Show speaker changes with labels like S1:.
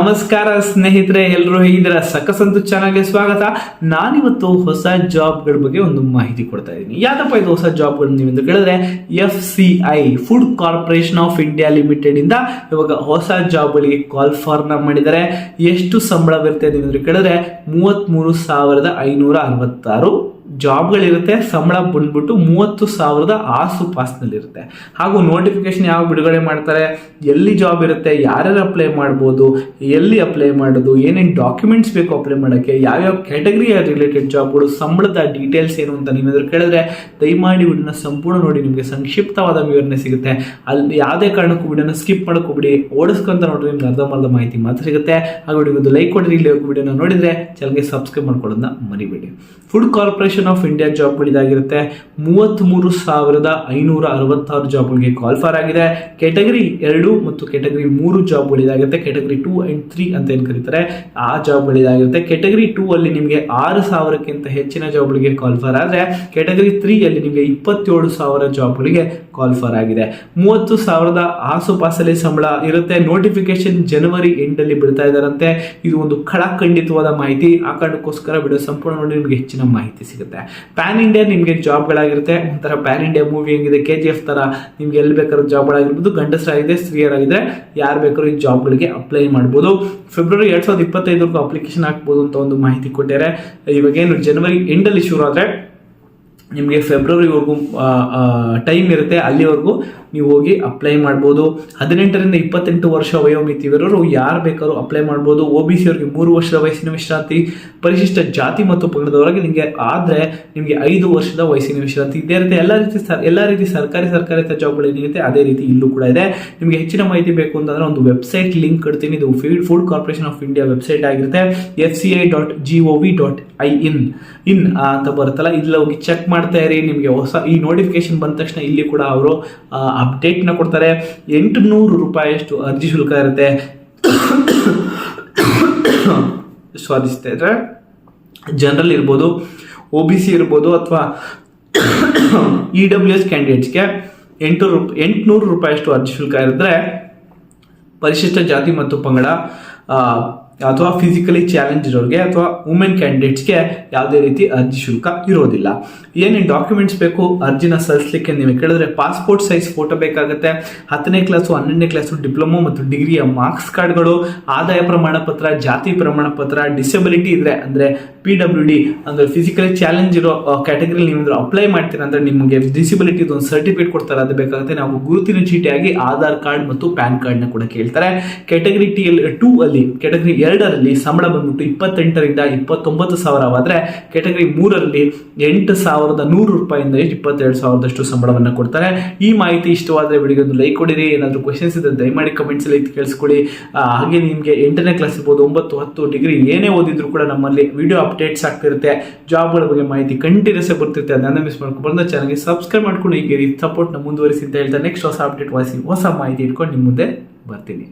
S1: ನಮಸ್ಕಾರ ಸ್ನೇಹಿತರೆ ಎಲ್ಲರೂ ಹೇಗಿದ್ದೀರಾ? ಸಕಸಂತು ಚಾನಲ್ಗೆ ಸ್ವಾಗತ. ನಾನಿವತ್ತು ಹೊಸ ಜಾಬ್ಗಳ ಬಗ್ಗೆ ಒಂದು ಮಾಹಿತಿ ಕೊಡ್ತಾ ಇದ್ದೀನಿ. ಯಾಕಪ್ಪ ಇದು ಹೊಸ ಜಾಬ್ಗಳು ನೀವು ಅಂತ ಕೇಳಿದ್ರೆ F C I food corporation of India limited ಇಂದ ಇವಾಗ ಹೊಸ ಜಾಬ್ಗಳಿಗೆ ಕಾಲ್ ಫಾರ್ನ ಮಾಡಿದ್ದಾರೆ. ಎಷ್ಟು ಸಂಬಳ ಬರುತ್ತೆ ನೀವು ಅಂತ ಕೇಳಿದ್ರೆ ಮೂವತ್ತ್ಮೂರು ಸಾವಿರದ ಐನೂರ ಅರವತ್ತಾರು ಜಾಬ್ಗಳಿರುತ್ತೆ, ಸಂಬಳ ಬಂದ್ಬಿಟ್ಟು ಮೂವತ್ತು ಸಾವಿರದ ಆಸುಪಾಸ್ನಲ್ಲಿರುತ್ತೆ ಹಾಗೂ ನೋಟಿಫಿಕೇಶನ್ ಯಾವ ಬಿಡುಗಡೆ ಮಾಡ್ತಾರೆ, ಎಲ್ಲಿ ಜಾಬ್ ಇರುತ್ತೆ, ಯಾರ್ಯಾರು ಅಪ್ಲೈ ಮಾಡ್ಬೋದು, ಎಲ್ಲಿ ಅಪ್ಲೈ ಮಾಡೋದು, ಏನೇನು ಡಾಕ್ಯುಮೆಂಟ್ಸ್ ಬೇಕು ಅಪ್ಲೈ ಮಾಡೋಕ್ಕೆ, ಯಾವ್ಯಾವ ಕ್ಯಾಟಗರಿ ರಿಲೇಟೆಡ್ ಜಾಬ್ಗಳು, ಸಂಬಳದ ಡೀಟೇಲ್ಸ್ ಏನು ಅಂತ ನೀವೇನಾದ್ರು ಕೇಳಿದ್ರೆ ದಯಮಾಡಿ ವಿಡಿಯೋನ ಸಂಪೂರ್ಣ ನೋಡಿ, ನಿಮಗೆ ಸಂಕ್ಷಿಪ್ತವಾದ ವಿವರಣೆ ಸಿಗುತ್ತೆ. ಅಲ್ಲಿ ಯಾವುದೇ ಕಾರಣಕ್ಕೂ ವಿಡಿಯೋನ ಸ್ಕಿಪ್ ಮಾಡೋಕೋಬಿಡಿ ಓಡಿಸ್ಕೊಂತ ನೋಡಿದ್ರೆ ನಿಮ್ಗೆ ಅರ್ಧಂಬರ್ಧ ಮಾಹಿತಿ ಮಾತ್ರ ಸಿಗುತ್ತೆ. ಹಾಗೂ ಒಂದು ಲೈಕ್ ಕೊಡಿರಿ ಇಲ್ಲಿ ವಿಡಿಯೋನ ನೋಡಿದರೆ ಚಾನಲ್ಗೆ ಸಬ್ಸ್ಕ್ರೈಬ್ ಮಾಡ್ಕೊಳ್ಳೋದನ್ನ ಮರಿಬೇಡಿ. ಫುಡ್ ಕಾರ್ಪೊರೇಷನ್ ಆಫ್ ಇಂಡಿಯಾ ಜಾಬ್ಗಳು ಇದಾಗಿರುತ್ತೆ ಮೂವತ್ತ್ಮೂರು ಸಾವಿರದ ಐನೂರ ಅರವತ್ತಾರು ಜಾಬ್ಗಳಿಗೆ ಕಾಲ್ಫಾರ್ ಆಗಿದೆ. ಕೆಟಗರಿ ಎರಡು ಮತ್ತು ಕೆಟಗರಿ ಮೂರು ಜಾಬ್ಗಳು ಇದಾಗಿರುತ್ತೆ ಕೆಟಗರಿ ಟೂ ಆ್ಯಂಡ್ ತ್ರೀ ಅಂತ ಏನು ಕರೀತಾರೆ? ಆ ಜಾಬ್ಗಳು ಇದಾಗಿರುತ್ತೆ ಕೆಟಗರಿ ಟೂ ಅಲ್ಲಿ ನಿಮಗೆ ಆರು ಸಾವಿರಕ್ಕಿಂತ ಹೆಚ್ಚಿನ ಜಾಬ್ಗಳಿಗೆ ಕಾಲ್ಫಾರ್ ಆದರೆ ಕೆಟಗರಿ ತ್ರೀ ಅಲ್ಲಿ ನಿಮಗೆ ಇಪ್ಪತ್ತೇಳು ಸಾವಿರ ಜಾಬ್ಗಳಿಗೆ ಕಾಲ್ಫಾರ್ ಆಗಿದೆ. ಮೂವತ್ತು ಸಾವಿರದ ಆಸುಪಾಸಲ್ಲಿ ಸಂಬಳ ಇರುತ್ತೆ. ನೋಟಿಫಿಕೇಶನ್ ಜನವರಿ ಎಂಡಲ್ಲಿ ಬಿಡ್ತಾ ಇದಾರಂತೆ ಇದು ಒಂದು ಖಡಾಖಂಡಿತವಾದ ಮಾಹಿತಿ. ಆ ಕಾರಣಕ್ಕೋಸ್ಕರ ವಿಡಿಯೋ ಸಂಪೂರ್ಣ ನಿಮಗೆ ಹೆಚ್ಚಿನ ಮಾಹಿತಿ ಸಿಗುತ್ತೆ. ಪ್ಯಾನ್ ಇಂಡಿಯಾ ನಿಮಗೆ ಜಾಬ್ಗಳಾಗಿರುತ್ತೆ ಒಂಥರ ಪ್ಯಾನ್ ಇಂಡಿಯಾ ಮೂವಿ ಹೆಂಗಿದೆ ಕೆ ಜಿ ಎಫ್ ಥರ ನಿಮ್ಗೆ ಎಲ್ಲಿ ಬೇಕಾದ್ರೂ ಜಾಬ್ಗಳಾಗಿರ್ಬೋದು ಗಂಡಸರಾಗಿದೆ ಸ್ತ್ರೀಯರಾಗಿದ್ರೆ ಯಾರು ಬೇಕಾದ್ರೂ ಈ ಜಾಬ್ಗಳಿಗೆ ಅಪ್ಲೈ ಮಾಡ್ಬೋದು. ಫೆಬ್ರವರಿ ಎರಡು ಸಾವಿರದ ಇಪ್ಪತ್ತೈದಕ್ಕೂ ಅಪ್ಲಿಕೇಶನ್ ಹಾಕ್ಬೋದು ಅಂತ ಒಂದು ಮಾಹಿತಿ ಕೊಟ್ಟಿದ್ದಾರೆ. ಇವಾಗೇನು ಜನವರಿ ಎಂಡಲ್ಲಿ ಶುರು ಆದರೆ ನಿಮಗೆ ಫೆಬ್ರವರಿವರೆಗೂ ಟೈಮ್ ಇರುತ್ತೆ. ಅಲ್ಲಿವರೆಗೂ ನೀವು ಹೋಗಿ ಅಪ್ಲೈ ಮಾಡ್ಬೋದು. ಹದಿನೆಂಟರಿಂದ ಇಪ್ಪತ್ತೆಂಟು ವರ್ಷ ವಯೋಮಿತಿ ಇರೋರು ಯಾರು ಬೇಕಾದ್ರೂ ಅಪ್ಲೈ ಮಾಡ್ಬೋದು. ಒ ಬಿ ಸಿ ಅವರಿಗೆ ಮೂರು ವರ್ಷದ ವಯಸ್ಸಿನ ವಿಶ್ರಾಂತಿ, ಪರಿಶಿಷ್ಟ ಜಾತಿ ಮತ್ತು ಪಂಗಡದವರೆಗೆ ನಿಮಗೆ ಆದರೆ ನಿಮಗೆ ಐದು ವರ್ಷದ ವಯಸ್ಸಿನ ವಿಶ್ರಾಂತಿ ಇದೇ. ರೀತಿ ಎಲ್ಲ ರೀತಿ ಸರ್, ಎಲ್ಲ ರೀತಿ ಸರ್ಕಾರಿ ಸರ್ಕಾರಿ ಜಾಬ್ಗಳು ಏನಿರುತ್ತೆ ಅದೇ ರೀತಿ ಇಲ್ಲೂ ಕೂಡ ಇದೆ. ನಿಮಗೆ ಹೆಚ್ಚಿನ ಮಾಹಿತಿ ಬೇಕು ಅಂತಂದ್ರೆ ಒಂದು ವೆಬ್ಸೈಟ್ ಲಿಂಕ್ ಕೊಡ್ತೀನಿ ಇದು feed food corporation of India website ಆಗಿರುತ್ತೆ. F C I dot G O V dot I in in ಅಂತ ಬರುತ್ತಲ್ಲ, ಇಲ್ಲಿ ಹೋಗಿ ಚೆಕ್ ಮಾಡ್ತಾ ಇರಿ. ನಿಮಗೆ ಹೊಸ, ಈ ನೋಟಿಫಿಕೇಶನ್ ಬಂದ ತಕ್ಷಣ ಇಲ್ಲಿ ಕೂಡ ಅವರು ಅಪ್ಡೇಟ್ನ ಕೊಡ್ತಾರೆ. ಎಂಟುನೂರು ರೂಪಾಯಿಯಷ್ಟು ಅರ್ಜಿ ಶುಲ್ಕ ಇರುತ್ತೆ. ಸ್ವಾದಿಸ್ತಾ ಇದ್ರೆ. ಜನರಲ್ ಇರ್ಬೋದು ಒ ಬಿ ಸಿ ಇರ್ಬೋದು ಅಥವಾ ಇ ಡಬ್ಲ್ಯೂ ಎಸ್ ಕ್ಯಾಂಡಿಡೇಟ್ಸ್ಗೆ ಎಂಟು ರೂಪ ಎಂಟುನೂರು ರೂಪಾಯಿಯಷ್ಟು ಅರ್ಜಿ ಶುಲ್ಕ ಇರುತ್ತೆ ಪರಿಶಿಷ್ಟ ಜಾತಿ ಮತ್ತು ಪಂಗಡ ಅಥವಾ ಫಿಸಿಕಲಿ ಚಾಲೆಂಜ್ ಇರೋರಿಗೆ ಅಥವಾ ವುಮೆನ್ ಕ್ಯಾಂಡಿಡೇಟ್ಸ್ಗೆ ಯಾವುದೇ ರೀತಿ ಅರ್ಜಿ ಶುಲ್ಕ ಇರೋದಿಲ್ಲ. ಏನೇನು ಡಾಕ್ಯುಮೆಂಟ್ಸ್ ಬೇಕು ಅರ್ಜಿನ ಸಲ್ಲಿಸಲಿಕ್ಕೆ ನೀವು ಕೇಳಿದ್ರೆ ಪಾಸ್ಪೋರ್ಟ್ ಸೈಜ್ ಫೋಟೋ ಬೇಕಾಗುತ್ತೆ. ಹತ್ತನೇ ಕ್ಲಾಸು ಹನ್ನೆರಡನೇ ಕ್ಲಾಸು ಡಿಪ್ಲೊಮೊ ಮತ್ತು ಡಿಗ್ರಿಯ ಮಾರ್ಕ್ಸ್ ಕಾರ್ಡ್ಗಳು ಆದಾಯ ಪ್ರಮಾಣ ಪತ್ರ, ಜಾತಿ ಪ್ರಮಾಣ ಪತ್ರ ಡಿಸೆಬಿಲಿಟಿ ಇದ್ರೆ ಅಂದರೆ ಪಿ ಡಬ್ಲ್ಯೂ ಡಿ ಅಂದರೆ ಫಿಸಿಕಲಿ ಚಾಲೆಂಜ್ ಇರೋ ಕ್ಯಾಟಗರಿಲಿ ನೀವು ಅಪ್ಲೈ ಮಾಡ್ತೀರಾ ಅಂದರೆ ನಿಮಗೆ ಡಿಸಿಬಿಲಿಟಿ ಒಂದು ಸರ್ಟಿಫಿಕೇಟ್ ಕೊಡ್ತಾರೆ, ಅದು ಬೇಕಾಗುತ್ತೆ. ನಾವು ಗುರುತಿನ ಚೀಟಿಯಾಗಿ ಆಧಾರ್ ಕಾರ್ಡ್ ಮತ್ತು ಪ್ಯಾನ್ ಕಾರ್ಡ್ನ ಕೂಡ ಕೇಳ್ತಾರೆ. ಕ್ಯಾಟಗರಿ ಟಿ ಎಲ್ ಟೂ ಅಲ್ಲಿ ಕ್ಯಾಟಗರಿ ಎರಡರಲ್ಲಿ ಸಂಬಳ ಬಂದ್ಬಿಟ್ಟು ಇಪ್ಪತ್ತೆಂಟರಿಂದ ಇಪ್ಪತ್ತೊಂಬತ್ತು ಸಾವಿರವಾದರೆ ಕೆಟಗರಿ ಮೂರರಲ್ಲಿ ಎಂಟು ಸಾವಿರದ ನೂರು ರೂಪಾಯಿಂದ ಇಪ್ಪತ್ತೆರಡು ಸಾವಿರದಷ್ಟು ಸಂಬಳವನ್ನು ಕೊಡ್ತಾರೆ. ಈ ಮಾಹಿತಿ ಇಷ್ಟವಾದರೆ ವಿಡಿಯೋಗೆ ಒಂದು ಲೈಕ್ ಕೊಡಿರಿ. ಏನಾದರೂ ಕ್ವಶನ್ಸ್ ಇದ್ದರೆ ದಯಮಾಡಿ ಕಮೆಂಟ್ಸಲ್ಲಿ ಕೇಳಿಸ್ಕೊಳ್ಳಿ. ಹಾಗೆ ನಿಮಗೆ ಎಂಟನೇ ಕ್ಲಾಸ್ ಇರ್ಬೋದು, ಒಂಬತ್ತು, ಹತ್ತು ಡಿಗ್ರಿ ಏನೇ ಓದಿದ್ರು ಕೂಡ ನಮ್ಮಲ್ಲಿ ವಿಡಿಯೋ ಅಪ್ಡೇಟ್ಸ್ ಆಗ್ತಿರುತ್ತೆ. ಜಾಬ್ಗಳ ಬಗ್ಗೆ ಮಾಹಿತಿ ಕಂಟಿನ್ಯೂಸ್ ಬರ್ತಿರುತ್ತೆ. ಅದನ್ನ ಮಿಸ್ ಮಾಡ್ಕೊಂಡು ಚಾನಲ್ಗೆ ಸಬ್ಸ್ಕ್ರೈಬ್ ಮಾಡ್ಕೊಂಡು ಈಗ ಸಪೋರ್ಟ್ನ ಮುಂದುವರಿಸಿ ಅಂತ ಹೇಳ್ತಾರೆ ನೆಕ್ಸ್ಟ್ ಹೊಸ ಅಪ್ಡೇಟ್ ವಾಸಿ ಹೊಸ ಮಾಹಿತಿ ಇಟ್ಕೊಂಡು ನಿಮ್ಮ ಮುಂದೆ ಬರ್ತೀನಿ.